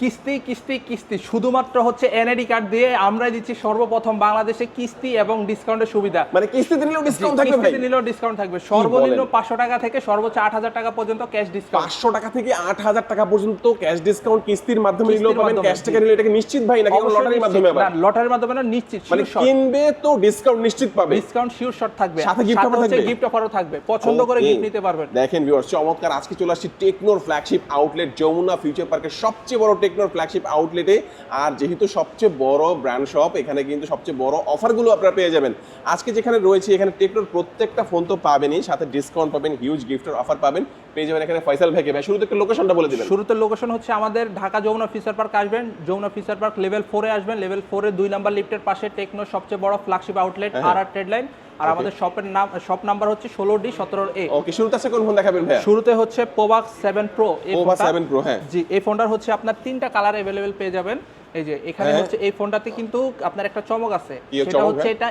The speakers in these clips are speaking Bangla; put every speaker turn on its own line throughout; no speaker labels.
কিস্তি কিস্তি কিস্তি। শুধুমাত্র হচ্ছে এনআইডি কার্ড দিয়ে আমরা দিচ্ছি সর্বপ্রথম বাংলাদেশে কিস্তি এবং ডিসকাউন্টের সুবিধা।
মানে কিস্তিতে নিলেও ডিসকাউন্ট থাকবে
কিস্তিতে নিলেও ডিসকাউন্ট থাকবে। সর্বনিম্ন
বলেন?
পাঁচশো টাকা থেকে সর্বোচ্চ আট হাজার টাকা পর্যন্ত ক্যাশ ডিসকাউন্ট
পাঁচশো টাকা থেকে আট হাজার টাকা পর্যন্ত ক্যাশ ডিসকাউন্ট কিস্তির মাধ্যমে নিলেও পাবেন। ক্যাশ টাকা। নিলে এটাকে নিশ্চিত ভাই? নাকি লটারির মাধ্যমে আবার?
লটারির মাধ্যমে না নিশ্চিত
মানে কিনবে তো ডিসকাউন্ট নিশ্চিত পাবে।
ডিসকাউন্ট শিওর শট থাকবে।
সাথে gift offer থাকবে?
গিফট অফারও থাকবে। পছন্দ করে গিফট নিতে পারবেন।
দেখেন ভিউয়ার্স চমৎকার। আজকে চলে আসছি টেকনোর ফ্ল্যাগশিপ আউটলেট যমুনা ফিউচার পার্কের সবচেয়ে বড় টেকনোর ফ্ল্যাগশিপ আউটলেটে আর যেহেতু সবচেয়ে বড় ব্র্যান্ড শপ এখানে কিন্তু সবচেয়ে বড় অফারগুলো আপনারা পেয়ে যাবেন। আজকে যেখানে রয়েছে এখানে টেকনোর প্রত্যেকটা ফোন তো পাবেনই সাথে ডিসকাউন্ট পাবেন হিউজ গিফটের অফার পাবেন। পেয়ে যাবেন এখানে ফয়সাল ভাইকে। ভাই শুরুতে একটা লোকেশনটা বলে দিবেন।
শুরুতে লোকেশন হচ্ছে আমাদের ঢাকা যমুনা ফিচার পার্ক আসবেন। যমুনা ফিচার পার্ক লেভেল ফোরে আসবেন। লেভেল ফোরে দুই নাম্বার লিফটের পাশে টেকনোর সবচেয়ে বড় ফ্ল্যাগশিপ আউটলেট আর আর ট্রেড লাইন আর আমাদের শপের নাম শপ নাম্বার হচ্ছে ষোলো ডি সতেরো এ।
ওকে শুরুতে আছে কোন ফোন দেখাবেন ভাই
শুরুতে হচ্ছে পোবাক্স সেভেন প্রো
ওভা সেভেন প্রো হ্যাঁ।
জি এই ফোনটার হচ্ছে আপনার তিনটা কালার অ্যাভেলেবেল পেয়ে যাবেন। এই যে এখানে
হ্যাঁ।
হচ্ছে এই ফোনটাতে কিন্তু আপনার একটা চমক আছে। সেটা হচ্ছে
হ্যাঁ?
এটা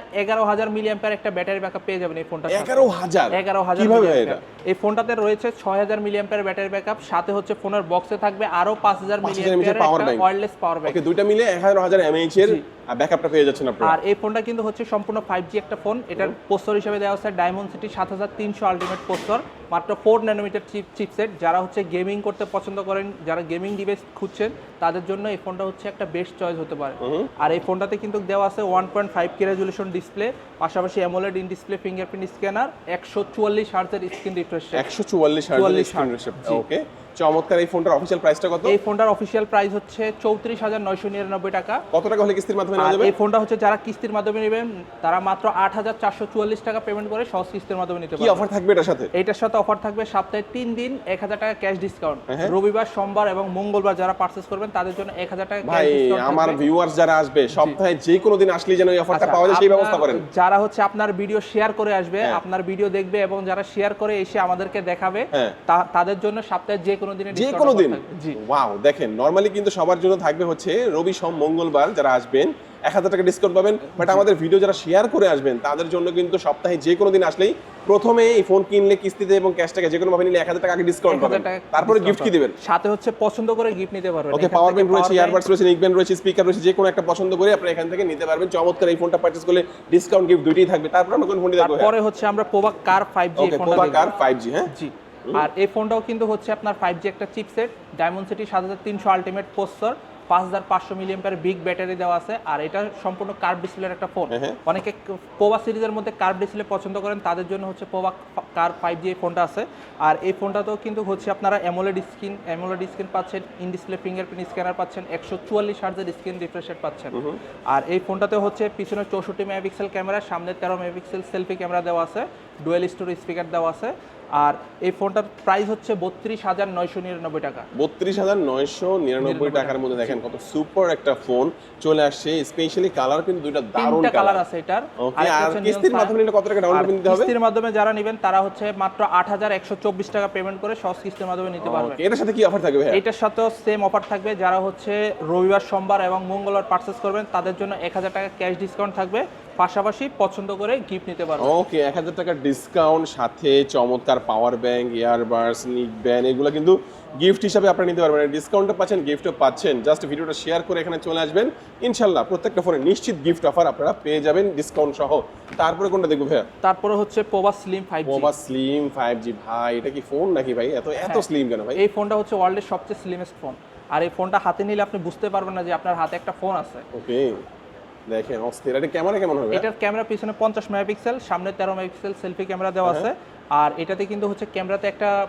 একটা ব্যাটারি ব্যাকআপ পেয়ে যাবেন এই ফোনটা
কীভাবে এটা?
এই ফোনটাতে রয়েছে ছয় হাজার মিলিয়াম্পার ব্যাটারি ব্যাকআপ সাথে হচ্ছে ফোনের বক্সে থাকবে আরও পাঁচ হাজার
5000
milliampere
power
wireless power bank
okay দুইটা মিলে এর ব্যাকআপটা পেয়ে যাচ্ছেন আপনারা।
আর এই ফোনটা কিন্তু হচ্ছে সম্পূর্ণ ফাইভ জি একটা ফোন। এটার পোস্টর হিসেবে দেওয়া হচ্ছে ডায়মন্ড সিটি সাত হাজার তিনশো আলটিমেট পোস্টর মাত্র ফোর ন্যানোমিটার চিপ চিপসেট যারা হচ্ছে গেমিং করতে পছন্দ করেন যারা গেমিং ডিভাইস খুঁজছেন তাদের জন্য এই ফোনটা হচ্ছে একটা বেস্ট চয়েস হতে পারে। আর এই ফোনটাতে কিন্তু দেওয়া আছে one point five K resolution display পাশাপাশি AMOLED in display fingerprint scanner একশো চুয়াল্লিশ হার্জের স্ক্রিন রিফ্রেশ
একশো চুয়াল্লিশ
হার্জের
স্ক্রিন ওকে চমৎকার এই ফোনটার অফিসিয়াল প্রাইসটা কত?
এই ফোনটার অফিসিয়াল প্রাইস হচ্ছে চৌত্রিশ হাজার নয়শো নিরানব্বই টাকা।
কত টাকা হলে কিস্তির মাধ্যমে নেওয়া যাবে?
এই ফোনটা হচ্ছে যারা কিস্তির মাধ্যমে নেবেন তারা মাত্র আট হাজার চারশো চুয়াল্লিশ টাকা পেমেন্ট করে সহজ কিস্তির মাধ্যমে নিতে
কি অফার থাকবে এটার সাথে?
এটার সাথে অফার থাকবে সপ্তাহে তিন দিন এক হাজার টাকা ক্যাশ ডিসকাউন্ট
হ্যাঁ।
রবিবার সোমবার এবং মঙ্গলবার যারা পার্চেস করবেন তাদের জন্য এক হাজার টাকা
ভাই
ক্যাশ ডিসকাউন্ট
আমার ভিউয়ার্স যারা আসবে সপ্তাহে যে কোনো দিন আসলে যেন এই অফারটা পাওয়া যায় সেই ব্যবস্থা করেন।
যারা হচ্ছে আপনার ভিডিও শেয়ার করে আসবে
হ্যাঁ।
আপনার ভিডিও দেখবে এবং যারা শেয়ার করে এসে আমাদেরকে দেখাবে
হ্যাঁ।
তাদের জন্য সপ্তাহে যে কোনো দিনে
যে কোনো দিন ওয়াও দেখেন নর্মালি কিন্তু সবার জন্য থাকবে হচ্ছে রবি সোম মঙ্গলবার যারা আসবেন এক হাজার টাকা ডিসকাউন্ট পাবেন। বাট আমাদের ভিডিও যারা শেয়ার করে আসবেন তাদের জন্য কিন্তু সপ্তাহে যে কোনো দিন আসলেই প্রথমে এই ফোন কিনলে কিস্তিতে এবং ক্যাশ টাকা যে কোনো ভাবে নিলে এক হাজার টাকা আগে ডিসকাউন্ট পাবেন। তারপরে গিফট কি। দিবেন?
সাথে হচ্ছে পছন্দ করে গিফট নিতে পারবেন।
ওকে পাওয়ার ব্যাংক রয়েছে ইয়ারবাডস রয়েছে নিক ব্যান্ড রয়েছে স্পিকার রয়েছে যে কোনো একটা পছন্দ করে আপনি এখান থেকে নিতে পারবেন। চমৎকার এই ফোনটা পারচেজ করলে ডিসকাউন্ট গিফট দুইটাই থাকবে। তারপর আমরা কোন ফোনটি দেখব?
তারপরে হচ্ছে আমরা পোবাক কার ফাইভ জি
ওকে পোভা কার ফাইভ জি হ্যাঁ?
জি। আর এই ফোনটাও কিন্তু হচ্ছে আপনার ফাইভ জি একটা চিপসেট ডায়মন্ড সিটি সাত হাজার তিনশো আলটিমেট পোস্টার পাঁচ হাজার পাঁচশো মিলিয়ামের বিগ ব্যাটারি দেওয়া আছে। আর এটা সম্পূর্ণ কার্ভ ডিসপ্লের একটা ফোন
হ্যাঁ, হ্যাঁ।
অনেকে পোভা সিরিজের মধ্যে কার্ভ ডিসপ্লে পছন্দ করেন তাদের জন্য হচ্ছে পোভা কার ফাইভ জি ফোনটা আছে। আর এই ফোনটাতেও কিন্তু হচ্ছে আপনারা অ্যামোলেড স্ক্রিন অ্যামোলেড স্ক্রিন পাচ্ছেন ইন ডিসপ্লে ফিঙ্গারপ্রিন্ট স্ক্যানার পাচ্ছেন একশো চুয়াল্লিশ হার্জের স্ক্রিন রিফ্রেশার পাচ্ছেন। আর এই ফোনটাতে হচ্ছে পিছনে চৌষট্টি মেগাপিক্সেল ক্যামেরা সামনে তেরো মেগাপিক্সেল সেলফি ক্যামেরা দেওয়া আছে ডুয়েল স্টোরি স্পিকার দেওয়া আছে। আর এই ফোনটার প্রাইস হচ্ছে বত্রিশ হাজার নয়শো নিরানব্বই টাকা।
বত্রিশ হাজার নয়শো নিরানব্বই টাকার মধ্যে দেখেন কত সুপার একটা ফোন চলে আসছে স্পেশালি কালার কিন্তু দুইটা দারুণ
কালার আছে এটার।
আর কিস্তির মাধ্যমে নিলে কত টাকা ডাউন পেমেন্ট দিতে হবে?
কিস্তির মাধ্যমে যারা নেবেন তারা হচ্ছে মাত্র আট হাজার একশো চব্বিশ টাকা পেমেন্ট করে সহজ কিস্তির মাধ্যমে নিতে
পারবে। এটার সাথে কি অফার থাকবে
এটার সাথেও সেম অফার থাকবে। যারা হচ্ছে রবিবার সোমবার এবং মঙ্গলবার পার্চেস করবেন তাদের জন্য এক হাজার টাকা ক্যাশ ডিসকাউন্ট থাকবে। পাশাপাশি পছন্দ করে গিফট নিতে পারবেন
ওকে এক হাজার টাকার ডিসকাউন্ট সাথে চমৎকার power bank earbuds neck band এগুলো কিন্তু গিফট হিসাবে আপনারা নিতে পারবেন। ডিসকাউন্টও পাচ্ছেন গিফটও পাচ্ছেন। জাস্ট ভিডিওটা শেয়ার করে এখানে চলে আসবেন। ইনশাল্লাহ প্রত্যেকটা ফোনে নিশ্চিত গিফট অফার আপনারা পেয়ে যাবেন ডিসকাউন্ট সহ। তারপরে কোনটা দেখব ভাইয়া?
তারপরে হচ্ছে পোভা স্লিম ফাইভ
মোবা স্লিম ফাইভ জি ভাই এটা কি ফোন নাকি ভাই? এত এত স্লিম কেন ভাই?
এই ফোনটা হচ্ছে ওয়ার্ল্ডের সবচেয়ে স্লিমেস্ট ফোন আর এই ফোনটা হাতে নিলে আপনি বুঝতে পারবেন না যে আপনার হাতে একটা ফোন আছে।
ওকে দেখেন অস্থির। এটা ক্যামেরা কেমন হবে?
এটার ক্যামেরা পিছনে পঞ্চাশ মেগাপিক্সেল সামনে তেরো মেগাপিক্সেল সেলফি ক্যামেরা দেওয়া আছে। আর এটাতে কিন্তু হচ্ছে ক্যামেরাতে একটা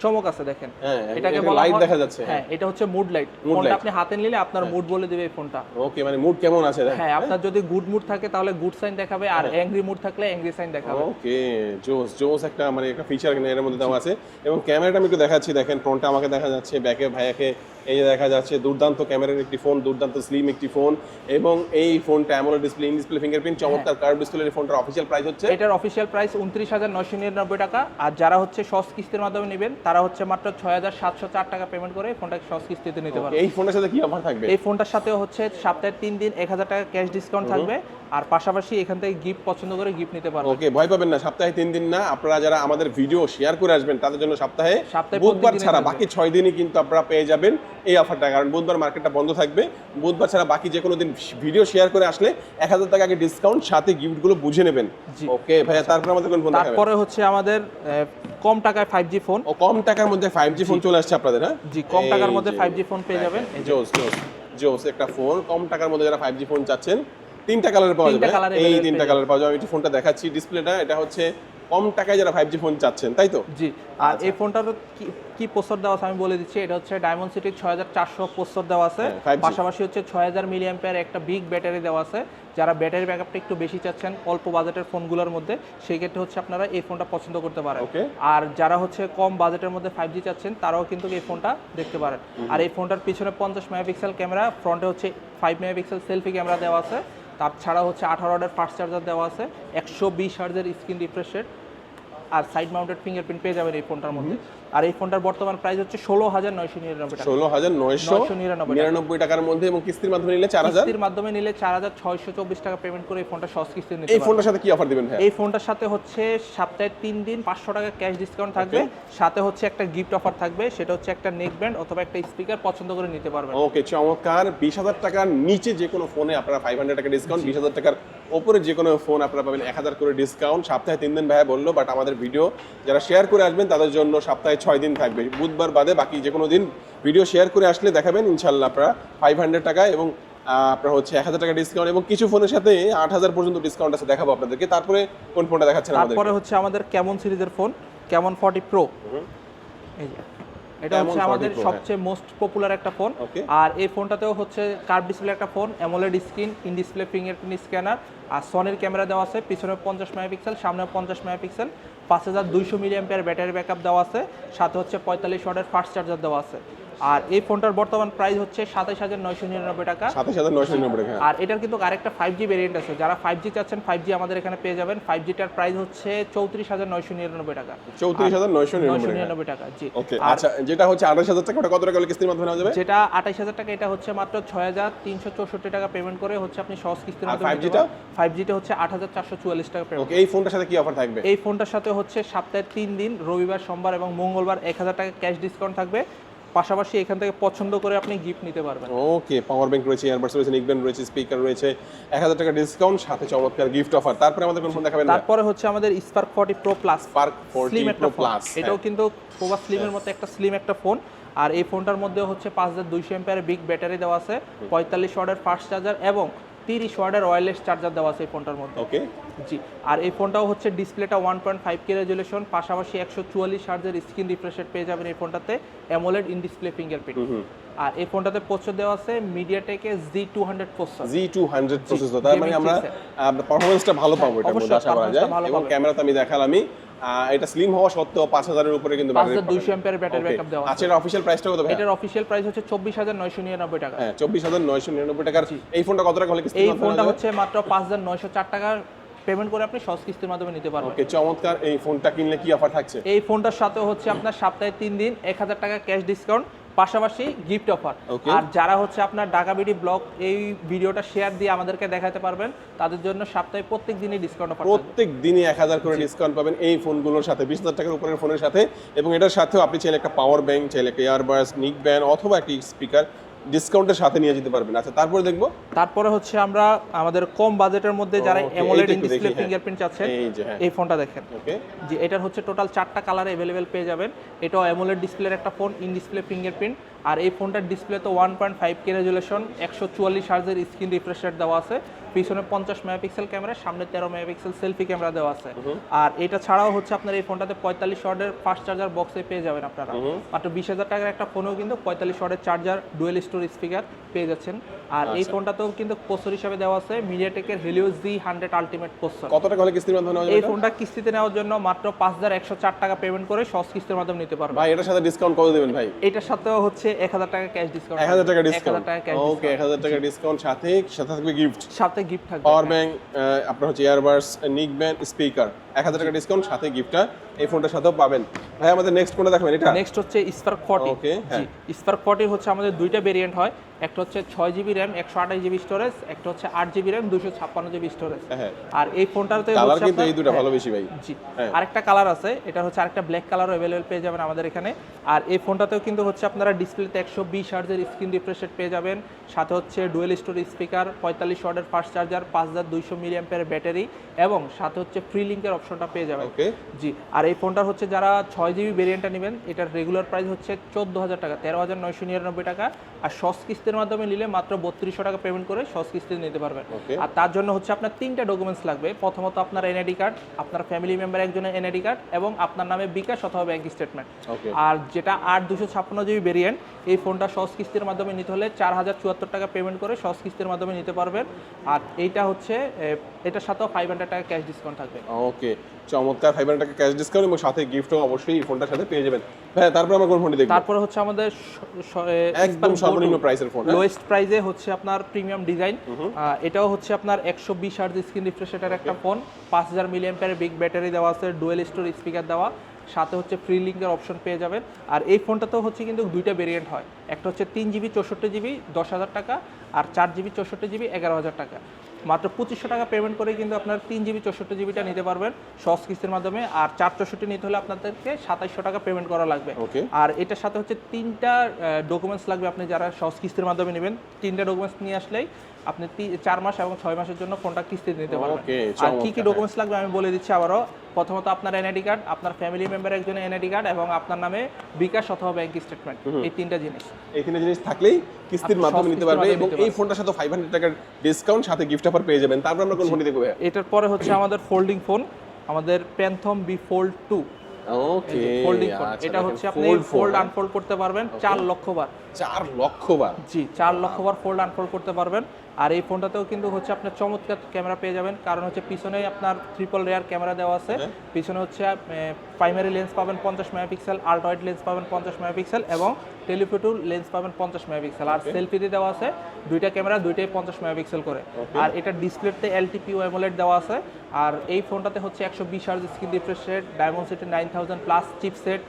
চমক আছে দেখেন।
হ্যাঁ,
এটাকে হয়-
দেখা যাচ্ছে,
হ্যাঁ। এটা হচ্ছে মুড লাইট ফোনটা আপনি হাতে নিলে আপনার মুড বলে দিবে এই ফোনটা।
ওকে মানে মুড কেমন আছে
হ্যাঁ আপনার যদি গুড মুড থাকে তাহলে গুড সাইন দেখাবে আর অ্যাংরি মুড থাকলে অ্যাংরি সাইন দেখাবে।
ওকে জোস জোস একটা মানে একটা ফিচার এর মধ্যে দেওয়া আছে। এবং ক্যামেরাটা আমি একটু দেখাচ্ছি দেখেন ফ্রন্টটা আমাকে দেখা যাচ্ছে ব্যাকে ভাইয়াকে এই যে দেখা যাচ্ছে দুর্দান্ত ক্যামেরার একটি ফোন দুর্দান্ত স্লিম একটি ফোন এবং এই ফোনটা AMOLED display in display fingerprint চমৎকার কার্ভ ডিসপ্লে এই ফোনটার অফিসিয়াল প্রাইস হচ্ছে
এটার অফিসিয়াল প্রাইস উনত্রিশ হাজার নয়শো নিরানব্বই টাকা। আর যারা হচ্ছে সস কিস্তির মাধ্যমে নেবেন তারা হচ্ছে মাত্র ছয় হাজার সাতশো চার টাকা পেমেন্ট করে ফোনটাকে সস কিস্তিতে নিতে পারবে
এই ফোনের সাথে কি অফার থাকবে?
এই ফোনটার সাথে হচ্ছে সপ্তাহে তিন দিন এক হাজার টাকা ক্যাশ ডিসকাউন্ট থাকবে। আর পাশাপাশি এখান থেকে গিফট পছন্দ করে গিফট নিতে পারবে
ওকে ভয় পাবেন না সপ্তাহে তিন দিন না। আপনারা যারা আমাদের ভিডিও শেয়ার করে আসবেন তাদের জন্য সপ্তাহে
সপ্তাহে
বুধবার ছাড়া বাকি ছয় দিনই কিন্তু আপনারা পেয়ে যাবেন এই অফারটা কারণ বুধবার মার্কেটটা বন্ধ থাকবে। বুধবার ছাড়া বাকি যে কোনো দিন ভিডিও শেয়ার করে আসলে এক হাজার টাকা আগে ডিসকাউন্ট সাথে গিফটগুলো বুঝে নেবেন। ওকে ভাইয়া তারপর আমাদের কোন ফোন
তারপরে হচ্ছে আমাদের কম টাকায় ফাইভ জি ফোন
ও কম টাকার মধ্যে ফাইভ জি। ফোন চলে আসছে আপনাদের হ্যাঁ?
জি কম টাকার মধ্যে ফাইভ জি ফোন পেয়ে যাবেন।
জোস জোস জোস একটা ফোন কম টাকার মধ্যে যারা ফাইভ জি ফোন চাচ্ছেন তিনটা কালার পাওয়া যাবে এই তিনটা কালার পাওয়া যাবে। আমি একটু ফোনটা দেখাচ্ছি ডিসপ্লেটা এটা হচ্ছে কম টাকায় যারা ফাইভ জি ফোন চাচ্ছেন তাই তো?
জি আর
আচ্ছা।
এই ফোনটার কি কি প্রসেসর দেওয়া আছে আমি বলে দিচ্ছি এটা হচ্ছে ডায়মন্ড সিটির ছয় হাজার চারশো প্রসেসর দেওয়া আছে।
হ্যাঁ, 5G
পাশাপাশি হচ্ছে ছয় হাজার মিলিয়াম্পের একটা বিগ ব্যাটারি দেওয়া আছে। যারা ব্যাটারি ব্যাকআপটা একটু বেশি চাচ্ছেন অল্প বাজেটের ফোনগুলোর মধ্যে সেই ক্ষেত্রে হচ্ছে আপনারা এই ফোনটা পছন্দ করতে পারেন. আর যারা হচ্ছে কম বাজেটের মধ্যে ফাইভ জি চাচ্ছেন তারাও কিন্তু এই ফোনটা দেখতে পারেন। আর এই ফোনটার পিছনে পঞ্চাশ মেগাপিক্সেল ক্যামেরা ফ্রন্টে হচ্ছে ফাইভ মেগাপিক্সেল সেলফি ক্যামেরা দেওয়া আছে। তাছাড়া হচ্ছে আঠারো ওয়ার্ডের ফাস্ট চার্জার দেওয়া আছে, একশো বিশ হার্জের স্ক্রিন রিফ্রেশ রেট আর সাইড মাউন্টেড ফিঙ্গারপ্রিন্ট পেয়ে যাবেন এই ফোনটার মধ্যে। আর এই ফোনটার বর্তমান প্রাইস হচ্ছে ষোলো হাজার নয়শো নিরানব্বই টাকা।
ষোলো হাজার নয়শো
999
নিরানব্বই টাকার মধ্যে এবং কিস্তির মাধ্যমে নিলে চার হাজার?
কিস্তির মাধ্যমে নিলে চার হাজার ছয়শো চব্বিশ টাকা পেমেন্ট করে এই ফোনটা সহজ কিস্তি নিতে
এই ফোনটার সাথে কি অফার দিবেন
এই ফোনটার সাথে হচ্ছে সপ্তাহে তিন দিন পাঁচশো টাকা ক্যাশ ডিসকাউন্ট থাকবে। সাথে হচ্ছে একটা গিফট অফার থাকবে। সেটা হচ্ছে একটা নেক ব্যান্ড অথবা একটা স্পিকার পছন্দ করে নিতে পারবেন।
ওকে চমৎকার। বিশ হাজার টাকার নিচে যে কোনো ফোনে আপনারা ফাইভ হান্ড্রেড টাকা ডিসকাউন্ট বিশ হাজার টাকার ওপরে যে কোনো ফোন আপনারা পাবেন এক হাজার করে ডিসকাউন্ট সপ্তাহে তিন দিন ভাইয়া বলল বাট আমাদের ভিডিও যারা শেয়ার করে আসবেন তাদের জন্য সপ্তাহে ছয় দিন থাকবে। বুধবার বাদে বাকি যে কোনো দিন ভিডিও শেয়ার করে আসলে দেখাবেন ইনশাল্লাহ আপনারা ফাইভ হান্ড্রেড টাকা এবং আপনার হচ্ছে এক হাজার টাকা ডিসকাউন্ট এবং কিছু ফোনের সাথে আট হাজার পর্যন্ত ডিসকাউন্ট আছে দেখাবো আপনাদেরকে। তারপরে কোন ফোনটা দেখাচ্ছেন আমাদের
তারপরে হচ্ছে আমাদের কেমন সিরিজের ফোন? কেমন ফর্টি প্রো এই যে। এটা হচ্ছে আমাদের
হ্যাঁ।
সবচেয়ে মোস্ট পপুলার একটা ফোন আর এই ফোনটাতেও হচ্ছে কার্ভ ডিসপ্লে একটা phone AMOLED screen in display fingerprint scanner আর সনের ক্যামেরা দেওয়া আছে পিছনে পঞ্চাশ মেগাপিক্সেল সামনে পঞ্চাশ মেগাপিক্সেল পাঁচ হাজার দুইশো মিলিয়াম্পিয়ার ব্যাটারি ব্যাকআপ দেওয়া আছে সাথে হচ্ছে পঁয়তাল্লিশ ওয়াটের ফাস্ট চার্জার দেওয়া আছে। আর এই ফোনটার বর্তমান প্রাইস হচ্ছে সাতাইশ হাজার নয়শো নিরানব্বই টাকা।
সাতাশ হাজার নয়শো নিরানব্বই টাকা
আর এটার কিন্তু আরেকটা ফাইভ জি ভেরিয়েন্ট আছে। যারা ফাইভ জি চাচ্ছেন ফাইভ জি আমাদের এখানে পেয়ে যাবেন। ফাইভ জিটার প্রাইস হচ্ছে চৌত্রিশ হাজার নয়শো নিরানব্বই টাকা।
চৌত্রিশ হাজার নয়শো নিরানব্বই টাকা।
জি।
ওকে আচ্ছা যেটা হচ্ছে আঠাশ হাজার টাকা ওটা কত টাকা কিস্তির মাধ্যমে নেওয়া যাবে?
যেটা আঠাইশ হাজার টাকা এটা হচ্ছে মাত্র ছয় হাজার তিনশো চৌষট্টি টাকা পেমেন্ট করে হচ্ছে আপনি সহজ কিস্তির মাধ্যমে
5G টা?
ফাইভ জিটা হচ্ছে আট হাজার চারশো চুয়াল্লিশ টাকা পেমেন্ট
ওকে এই ফোনটার সাথে কি অফার থাকবে?
এই ফোনটার সাথে হচ্ছে সপ্তাহে তিন দিন রবিবার সোমবার এবং মঙ্গলবার এক হাজার টাকা ক্যাশ ডিসকাউন্ট থাকবে। পাশাপাশি এখান থেকে পছন্দ করে আপনি গিফট নিতে পারবেন।
ওকে পাওয়ার ব্যাংক রয়েছে ইয়ারবাডস রয়েছে নিকব্যান্ড রয়েছে স্পিকার রয়েছে এক হাজার টাকা ডিসকাউন্ট সাথে চমৎকার গিফট অফার তারপরে আমাদের কোন ফোন দেখাবেন?
তারপরে হচ্ছে আমাদের Spark forty pro plus
Spark forty pro plus
এটাও কিন্তু প্রোভা স্লিমের মতো একটা স্লিম একটা ফোন আর এই ফোনটার মধ্যে হচ্ছে পাঁচ হাজার দুইশো এম্পিয়ার বিগ ব্যাটারি দেওয়া আছে। পঁয়তাল্লিশ ওয়াটের ফাস্ট চার্জার এবং তিরিশ ওয়াটের ওয়্যারলেস চার্জার দেওয়া আছে এই ফোনটার মধ্যে।
ওকে
জি আর এই ফোনটাও হচ্ছে ডিসপ্লেটা one point five K resolution পাশাপাশি একশো চুয়াল্লিশ হার্জের স্ক্রিন রিফ্রেশ রেট পেয়ে যাবেন এই ফোনটাতে অ্যামোলেড ইন ডিসপ্লে ফিঙ্গারপ্রিন্ট আর এই ফোনটাতে প্রসেসর দেওয়া আছে মিডিয়াটেকের G two hundred processor
G two hundred processor তার মানে আমরা। পারফরমেন্সটা ভালো পাবো এটার মধ্যে
অবশ্যই,
আশা করা যায়। এবং
পাবেন।
ক্যামেরাতে আমি দেখালামই। এটা স্লিম হওয়া সত্ত্বেও পাঁচ হাজারের উপরে কিন্তু
পাঁচ হাজার দুইশো। এম্পিয়ার ব্যাটারি ব্যাকআপ দেওয়া আছে।
এটার এটা অফিসিয়াল প্রাইসটা কত ভাই
এটার অফিসিয়াল প্রাইস হচ্ছে চব্বিশ হাজার নয়শো নিরানব্বই টাকা।
হ্যাঁ চব্বিশ হাজার নয়শো নিরানব্বই টাকার এই ফোনটা কত টাকা হলে
এই ফোনটা হচ্ছে মাত্র পাঁচ হাজার নয়শো চার টাকার পেমেন্ট করে আপনি সহজ কিস্তির মাধ্যমে নিতে পারবেন।
ওকে চমৎকার। এই ফোনটা কিনলে কি অফার থাকছে?
এই ফোনটার সাথে হচ্ছে আপনার সপ্তাহে তিন দিন এক হাজার টাকা ক্যাশ ডিসকাউন্ট পাশাপাশি গিফট অফার. আর যারা হচ্ছে আপনার ঢাকা বিডি ব্লগ এই ভিডিওটা শেয়ার দিয়ে আমাদেরকে দেখাতে পারবেন তাদের জন্য সপ্তাহে প্রত্যেক দিনই ডিসকাউন্ট অফার
প্রত্যেক দিনই এক হাজার করে ডিসকাউন্ট পাবেন এই ফোনগুলোর সাথে বিশ হাজার টাকার উপরের ফোনের সাথে। এবং এটার সাথেও আপনি চাইলে একটা পাওয়ার ব্যাংক চাইলে একটা ইয়ারবাস নিক ব্যান্ড অথবা একটি স্পিকার ডিসকাউন্টের সাথে নিয়ে যেতে পারবেন। আচ্ছা তারপরে দেখব।
তারপরে হচ্ছে আমরা আমাদের কম বাজেটের মধ্যে যারা
AMOLED
AMOLED in display. Fingerprint চাচ্ছেন
এই হ্যাঁ।
এই ফোনটা দেখেন। যে এটার হচ্ছে টোটাল চারটা কালার অ্যাভেলেবেল পেয়ে যাবেন। এটাও অ্যামোলেড ডিসপ্লের একটা ফোন ইন ডিসপ্লে ফিঙ্গারপ্রিন্ট আর এই ফোনটার ডিসপ্লে তো one point five K resolution একশো চুয়াল্লিশ হার্জের স্ক্রিন রিফ্রেশ রেট দেওয়া আছে। পিছনে পঞ্চাশ মেগাপিক্সেল ক্যামেরা সামনে তেরো মেগাপিক্সেল সেলফি ক্যামেরা দেওয়া আছে। আর এটা ছাড়াও হচ্ছে আপনার এই ফোনটাতে পঁয়তাল্লিশ ওয়াটের ফাস্ট চার্জার বক্সে পেয়ে যাবেন আপনারা। মাত্র বিশ হাজার টাকার একটা ফোনেও কিন্তু পঁয়তাল্লিশ ওয়াটের চার্জার ডুয়েল স্টোর স্পিকার পেয়ে যাচ্ছেন। আর এই ফোনটাতেও কিন্তু প্রসেসর হিসাবে দেওয়া আছে মিডিয়াটেকের Helio G hundred ultimate processor
কত টাকা হলে কিস্তির মাধ্যমে নেওয়া
এই ফোনটা কিস্তিতে নেওয়ার জন্য মাত্র পাঁচ হাজার একশো চার টাকা পেমেন্ট করে সহজ কিস্তির মাধ্যমে নিতে পারবে
ভাই এটার সাথে ডিসকাউন্ট কত দেবেন ভাই?
এটার সাথেও হচ্ছে এক হাজার টাকা ক্যাশ ডিসকাউন্ট
এক হাজার টাকা ডিসকাউন্ট ওকে এক হাজার টাকা ডিসকাউন্ট সাথে সাথে থাকবে গিফট
সাথে গিফট থাকবে
পাওয়ার ব্যাংক আপনার হচ্ছে ইয়ারবাডস নিক ব্যান্ড স্পিকার এক হাজার টাকা ডিসকাউন্ট সাথে গিফটটা এই ফোনটার সাথেও পাবেন। ভাই আমাদের নেক্সট কোনটা দেখাবেন এটা?
নেক্সট হচ্ছে স্পার্ক ফর্টি
ওকে হ্যাঁ।
স্পার্ক ফর্টি হচ্ছে আমাদের দুইটা ভেরিয়েন্ট হয়। একটা হচ্ছে ছয় জিবি র্যাম একশো আঠাশ জিবি স্টোরেজ একটা হচ্ছে আট জিবি র্যাম দুশো ছাপ্পান্ন জিবি স্টোরেজ
হ্যাঁ।
আর এই ফোনটাতে
কালার
হচ্ছে
কিন্তু এই দুটো
হ্যাঁ,
ভালো বেশি ভাই।
জি।
হ্যাঁ।
আরেকটা কালার আছে এটা হচ্ছে আরেকটা ব্ল্যাক কালারও অ্যাভেলেবেল পেয়ে যাবেন আমাদের এখানে। আর এই ফোনটাতেও কিন্তু হচ্ছে আপনারা ডিসপ্লেতে একশো বিশ হার্জের স্ক্রিন রিফ্রেশ রেট পেয়ে যাবেন। সাথে হচ্ছে ডুয়েল স্টোর স্পিকার পঁয়তাল্লিশ ওয়াটের ফাস্ট চার্জার পাঁচ হাজার দুইশো মিলিয়াম্পের ব্যাটারি এবং সাথে হচ্ছে ফ্রি লিঙ্কের অপশনটা পেয়ে যাবেন। জি। আর এই ফোনটার হচ্ছে যারা ছয় জিবি ভেরিয়েন্টটা নেবেন এটার রেগুলার প্রাইস হচ্ছে চোদ্দ হাজার টাকা তেরো হাজার নয়শো নিরানব্বই টাকা। আর সস কিস্তির মাধ্যমে নিলে মাত্র বত্রিশশো টাকা পেমেন্ট করে সস কিস্তি নিতে পারবেন। আর তার জন্য হচ্ছে আপনার তিনটা ডকুমেন্টস লাগবে। প্রথমত আপনার এনআইডি কার্ড আপনার ফ্যামিলি মেম্বার একজনের এনআইডি কার্ড এবং আপনার নামে বিকাশ অথবা ব্যাংক স্টেটমেন্ট আর যেটা আট দুশো ছাপ্পান্ন জিবি ভেরিয়েন্ট এই ফোনটা সস কিস্তির মাধ্যমে নিতে হলে চার হাজার চুয়াত্তর টাকা পেমেন্ট করে সস কিস্তির মাধ্যমে নিতে পারবেন। আর এইটা হচ্ছে এটার সাথেও ফাইভ হান্ড্রেড টাকা ক্যাশ ডিসকাউন্ট থাকবে।
ওকে। চমৎকার ফাইভ হান্ড্রেড ক্যাশ ডিসকাউন্ট এবং সাথে গিফটও অবশ্যই এই ফোনটার সাথে পেয়ে যাবেন। হ্যাঁ তারপর আমরা কোন ফোনটি দেখব।
তারপরে হচ্ছে আমাদের
একদম সর্বনিম্ন প্রাইসের ফোন?
লোয়েস্ট প্রাইসে হচ্ছে আপনার প্রিমিয়াম ডিজাইন এটাও হচ্ছে আপনার একশো বিশ হার্জ স্ক্রিন রিফ্রেশারের একটা ফোন পাঁচ হাজার মিলিয়াম বিগ ব্যাটারি দেওয়া আছে ডুয়েল স্টোর স্পিকার দেওয়া। সাথে হচ্ছে ফ্রি লিঙ্কের অপশন পেয়ে যাবেন। আর এই ফোনটাতেও হচ্ছে কিন্তু দুইটা ভেরিয়েন্ট হয়। একটা হচ্ছে তিন জিবি চৌষট্টি জিবি দশ হাজার টাকা। আর চার জিবি চৌষট্টি জিবি এগারো হাজার টাকা। মাত্র পঁচিশশো টাকা পেমেন্ট করে কিন্তু আপনার তিন জিবি চৌষট্টি জিবিটা নিতে পারবেন সস কিস্তির মাধ্যমে। আর চার চৌষট্টি নিতে হলে আপনাদেরকে সাতাইশশো টাকা পেমেন্ট করা লাগবে।
ওকে
আর এটার সাথে হচ্ছে তিনটা ডকুমেন্টস লাগবে আপনি যারা সহজ কিস্তির মাধ্যমে নেবেন। তিনটা ডকুমেন্টস নিয়ে আসলেই আপনি চার মাস এবং ছয় মাসের জন্য ফোনটা কিস্তি নিতে পারবেন। আর কি কি ডকুমেন্টস লাগবে আমি বলে দিচ্ছি আবারও। প্রথমত আপনার এনআইডি কার্ড আপনার ফ্যামিলি মেম্বার একজনের এনআইডি কার্ড এবং আপনার নামে বিকাশ অথবা ব্যাংক স্টেটমেন্ট এই তিনটা জিনিস।
এই তিনটা জিনিস থাকলেই কিস্তির মাধ্যমে নিতে পারবে এবং এই ফোনটার সাথে ফাইভ হান্ড্রেড টাকার ডিসকাউন্ট সাথে গিফট অফার পেয়ে যাবেন। তারপর আমরা কোন ফোনটি দেখব
এটার পরে হচ্ছে আমাদের ফোল্ডিং ফোন আমাদের Phantom V Fold two
okay
folding phone এটা হচ্ছে আপনি ফোল্ড আনফোল্ড করতে পারবেন চার লক্ষ বার।
চার লক্ষ বার।
জি চার লক্ষ বার ফোল্ড আনফোল্ড করতে পারবেন। আর এই ফোনটাতেও কিন্তু হচ্ছে আপনার চমৎকার ক্যামেরা পেয়ে যাবেন। কারণ হচ্ছে পিছনে আপনার ট্রিপল রেয়ার ক্যামেরা দেওয়া আছে। পিছনে হচ্ছে প্রাইমারি লেন্স পাবেন পঞ্চাশ মেগাপিক্সেল আল্ট্রাওয়াইড লেন্স পাবেন পঞ্চাশ মেগাপিক্সেল এবং টেলিফোটো লেন্স পাবেন পঞ্চাশ মেগাপিক্সেল। আর সেলফিতে দেওয়া আছে দুইটা ক্যামেরা দুইটাই পঞ্চাশ মেগাপিক্সেল করে। আর এটা ডিসপ্লেতে এলটিপি অ্যামোলেড দেওয়া আছে। আর এই ফোনটাতে হচ্ছে একশো বিশ hertz screen refresh rate Dimensity nine thousand plus chipset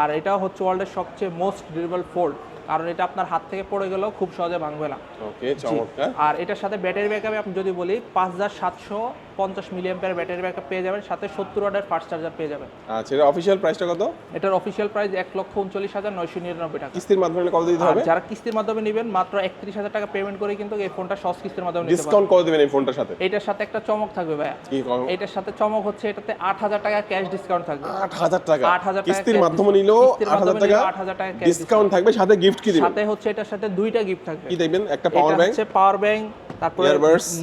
আর এটাও হচ্ছে ওয়ার্ল্ডের সবচেয়ে মোস্ট ডিউরেবল ফোল্ড কারণ এটা আপনার হাত থেকে পড়ে গেলেও খুব সহজে ভাঙবে না।
ওকে চমৎকার।
আর এটার সাথে ব্যাটারি ব্যাকআপ আপনি যদি বলি পাঁচ হাজার সাতশো পঞ্চাশ মিলিয়াম্পের ব্যাটারি ব্যাকআপ পেয়ে যাবেন সাথে সত্তর ওয়াটের ফাস্ট চার্জার পেয়ে যাবেন।
আচ্ছা এটা অফিসিয়াল প্রাইসটা কত?
এটার অফিসিয়াল প্রাইস এক লক্ষ উনচল্লিশ হাজার নয়শো নিরানব্বই টাকা।
কিস্তির মাধ্যমে কত দিতে হবে?
যারা কিস্তির মাধ্যমে নেবেন মাত্র একত্রিশ হাজার টাকা পেমেন্ট করে কিন্তু এই ফোনটা সস কিস্তির মাধ্যমে
ডিসকাউন্ট করে দিবেন এই ফোনটার সাথে?
এটার সাথে একটা চমক থাকবে ভাইয়া। এটার সাথে চমক হচ্ছে এটাতে আট হাজার টাকা ক্যাশ ডিসকাউন্ট থাকবে।
আট হাজার টাকা?
8,000 টাকা
কিস্তির মাধ্যমে। নিলেও আট হাজার টাকা
নিলেও 8,000 টাকা
ডিসকাউন্ট থাকবে সাথে গিফট কি দিবেন?
সাথে হচ্ছে এটার সাথে দুইটা গিফট থাকবে।
কি দেখবেন? একটা পাওয়ার ব্যাংক
পাওয়ার ব্যাংক তারপরে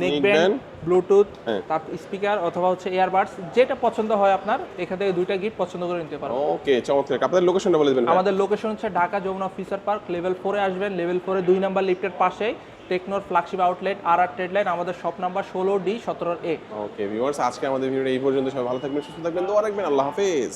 নেক ব্যান্ড ব্লুটুথ। তারপর স্পিকার অথবা হচ্ছে ইয়ারবাডস যেটা পছন্দ হয় আপনার এখান থেকে দুইটা গিফট পছন্দ করে নিতে পারবেন।
ওকে চমৎকার। আপনাদের লোকেশনটা বলে দিবেন
আমাদের লোকেশন হচ্ছে Dhaka Jamuna Future Park level ফোরে আসবেন লেভেল ফোরে দুই নাম্বার লিফটের পাশেই টেকনোর ফ্ল্যাগশিপ আউটলেট আর আর ট্রেড লাইন আমাদের শপ নাম্বার ষোলো ডি সতেরো এ
ওকে ভিউয়ার্স আজকে আমাদের ভিডিওটা এই পর্যন্ত। সবাই ভালো থাকবেন সুস্থ থাকবেন দোয়া রাখবেন আল্লাহ হাফেজ।